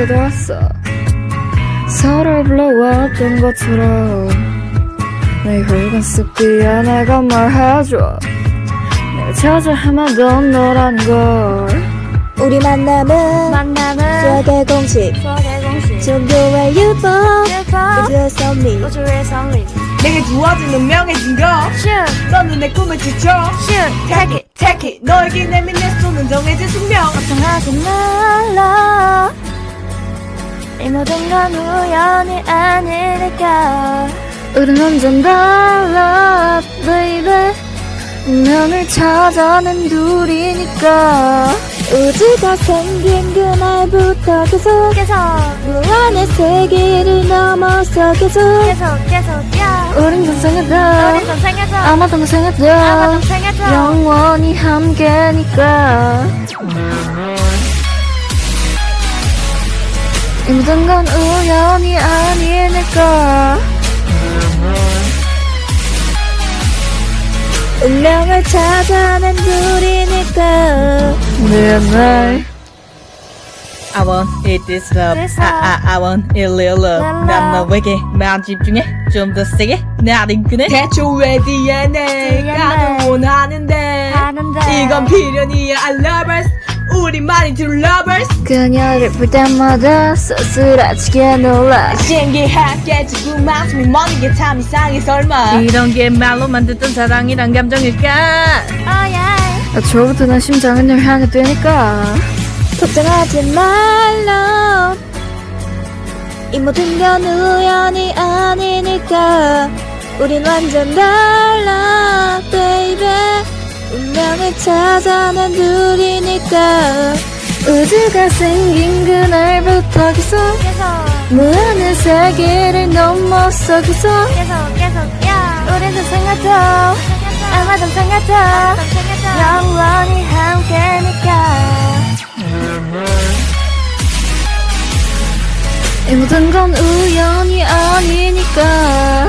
바보가 됐어. 서로 불러왔던 것처럼 내속 뒤에 내가 말해줘 내가 찾아 헤매던 너라는 걸. 우리 만남은 만남은 수학의 공식. 수학의 공식. 종교의 유법 유법 우주의 섭리 우주의 성리 내게 주어진 운명의 증거. 슛. 너는 내 꿈을 지켜 슛. take it Take it 너에게 내민 내 손은 정해진 숙명. 걱정하지 말라. 이 모든 건 우연이 아니니까 우린 완전 달라 baby. 운명을 찾아낸 둘이니까. 우주가 생긴 그날부터 계속 계속. 무한의 세계를 넘어서 계속 계속 계속 야. 우린 동생이다 선생해줘 아마 동생이다 아마 동생해줘 영원히 함께니까 이 모든 건 우연이 아니니까 운명을 찾아낸 둘이니까. 네, I want it this love. This I, I, I want it real love. 난. 너에게 만 집중해. 좀 더 세게. 나를 그네. 대초의 DNA가 원하는데. 하는데. 이건 필연이야. I love us 우리만이 true lovers. 그녀를 볼 때마다 씁쓸하게 놀라. 신기하게 지금 마음이 머는 게참 이상해 설마. 이런 게 말로 만 듣던 사랑이란 감정일까? 어야 애초부터 난 심장은 널 향해 뛰니까 걱정하지 말라. 이 모든 건 우연이 아니니까 우린 완전 달라 baby 운명을 찾아낸 둘이니까. 우주가 생긴 그날부터 계속. 계속. 무한의 세계를 넘어서 계속. 계속 계속 야. 우린 동생하자 아마 동생하자 영원히 함께니까. 이 모든 건 우연이 아니니까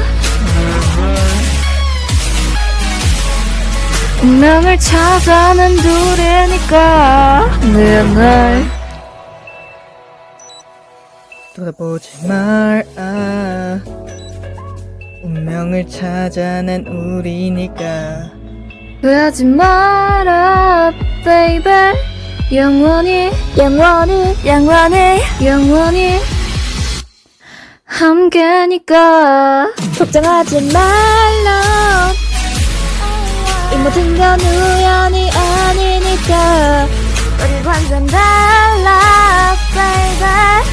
운명을 찾아낸 둘이니까 내날 돌아보지 말아 운명을 찾아낸 우리니까. 후회하지 마라 baby. 영원히 영원히 영원히 영원히 함께니까. 걱정하지 말라 이 모든 건 우연이 아니니까. 우리 완전 달라 baby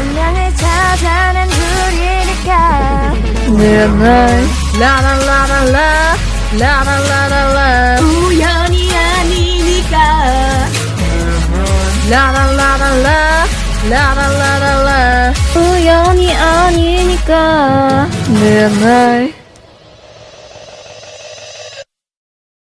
운명을 찾아낸 둘이니까. 내날 라라라라라 라라라라라. 우연이 아니니까. 라라라라라 라라라라라. 우연이 아니니까. 내날